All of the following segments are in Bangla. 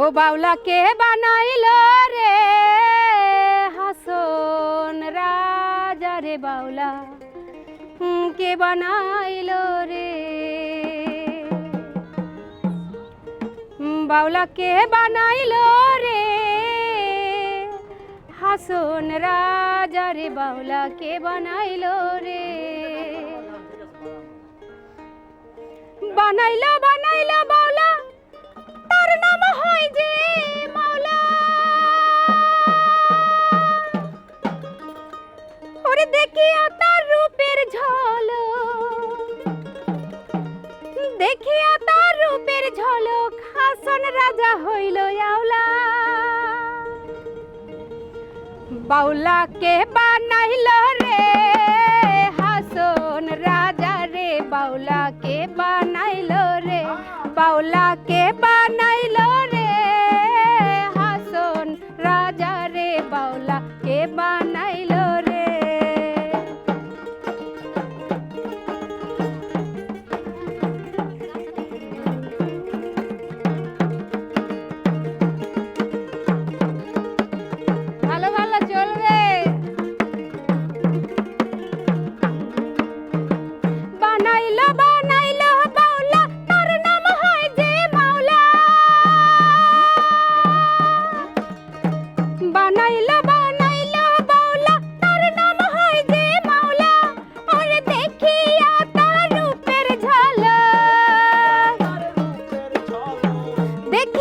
ও বাউলা কে বানাইল রে? হাসন রাজা রে বাউলা কে বানাইল রে? বাউলা কে বানাইল রে? হাসন রাজা রে বাউলা, কে বানাইল রে? বানাইল বানাইল দেখিয়া তার রূপের ঝলক। দেখিয়া রাজা হইল বাউলাকে বানাইল রে, হাসন রাজা রে। বাউলাকে বানাইল রে, বাউলাকে বানাইল রে Paola.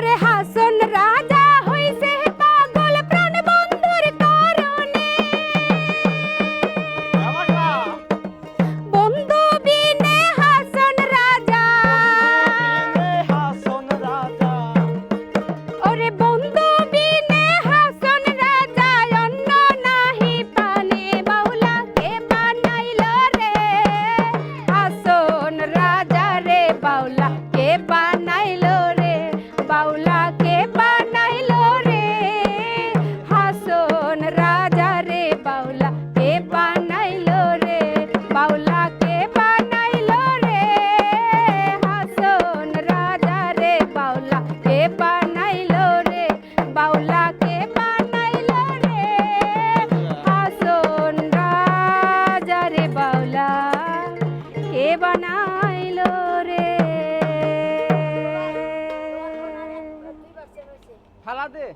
ahora আইলো রে। ফালা দে।